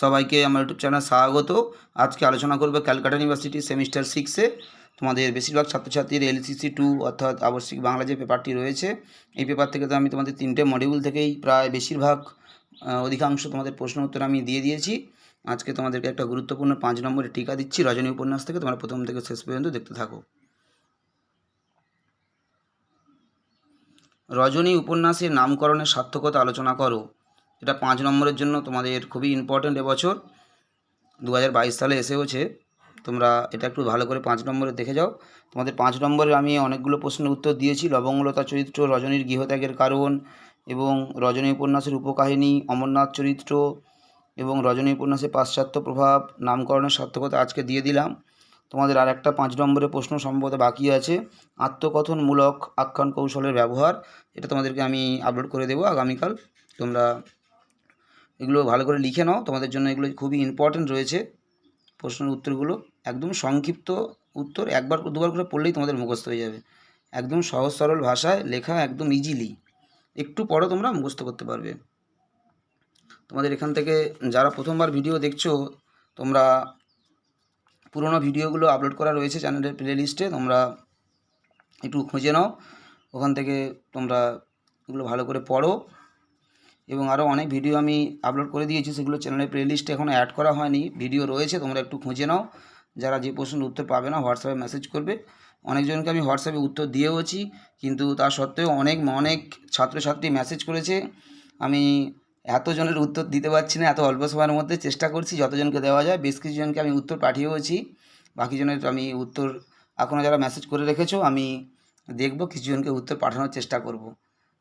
সবাইকে আমার YouTube channel স্বাগত। আজকে আলোচনা করবে ক্যালকাটা ইউনিভার্সিটি সেমিস্টার সিক্সে তোমাদের বেশিরভাগ ছাত্রছাত্রীর এলসিসি টু অর্থাৎ আবশ্যিক বাংলা যে পেপারটি রয়েছে, এই পেপার থেকে তো আমি তোমাদের তিনটে মডিউল থেকেই প্রায় বেশিরভাগ অধিকাংশ তোমাদের প্রশ্ন উত্তর আমি দিয়ে দিয়েছি। আজকে তোমাদেরকে একটা গুরুত্বপূর্ণ পাঁচ নম্বরের টিকা দিচ্ছি। রজনী উপন্যাস থেকে তোমরা প্রথম থেকে শেষ পর্যন্ত দেখতে থাকো। রজনী উপন্যাসের নামকরণের সার্থকতা আলোচনা করো। এটা পাঁচ নম্বরের জন্য তোমাদের খুবই ইম্পর্ট্যান্ট এবছর। দু হাজার বাইশ সালে এসেওছে। তোমরা এটা একটু ভালো করে পাঁচ নম্বরে দেখে যাও। তোমাদের পাঁচ নম্বরে আমি অনেকগুলো প্রশ্নের উত্তর দিয়েছি। লবঙ্গলতা চরিত্র, রজনীর গৃহত্যাগের কারণ এবং রজনী উপন্যাসের উপকাহিনী, অমরনাথ চরিত্র এবং রজনী উপন্যাসের পাশ্চাত্য প্রভাব, নামকরণের সার্থকতা আজকে দিয়ে দিলাম। তোমাদের আর একটা পাঁচ নম্বরের প্রশ্ন সম্ভবত বাকি আছে। আত্মকথনমূলক আখ্যান কৌশলের ব্যবহার, এটা তোমাদেরকে আমি আপলোড করে দেবো আগামীকাল। তোমরা এগুলো ভালো করে লিখে নাও। তোমাদের জন্য এগুলো খুবই ইম্পর্ট্যান্ট রয়েছে। প্রশ্নের উত্তরগুলো একদম সংক্ষিপ্ত উত্তর, একবার দুবার করে পড়লেই তোমাদের মুখস্থ হয়ে যাবে। একদম সহজ সরল ভাষায় লেখা একদম ইজিলি একটু পরে তোমরা, মুখস্থ করতে পারবে। তোমাদের এখান থেকে যারা প্রথমবার ভিডিও দেখছ, তোমরা পুরোনো ভিডিওগুলো আপলোড করা রয়েছে চ্যানেলের প্লে লিস্টে তোমরা একটু খুঁজে নাও। ওখান থেকে তোমরা এগুলো ভালো করে পড়ো। এবং আরও অনেক ভিডিও আমি আপলোড করে দিয়েছি, সেগুলো চ্যানেলের প্লে লিস্টে এখনও অ্যাড করা হয়নি। ভিডিও রয়েছে, তোমরা একটু খুঁজে নাও। যারা যে প্রশ্নের উত্তর পাবে না হোয়াটসঅ্যাপে মেসেজ করবে। অনেকজনকে আমি হোয়াটসঅ্যাপে উত্তর দিয়েওছি, কিন্তু তা সত্ত্বেও অনেক অনেক ছাত্রছাত্রী মেসেজ করেছে। আমি এতজনের উত্তর দিতে পারছি না, এত অল্প সময়ের মধ্যে চেষ্টা করছি, যতজনকে দেওয়া যায়, বেশ কিছুজনকে আমি উত্তর পাঠিয়েওছি। বাকিজনের আমি উত্তর এখনও যারা মেসেজ করে রেখেছো, আমি দেখব, কিছুজনকে উত্তর পাঠানোর চেষ্টা করব।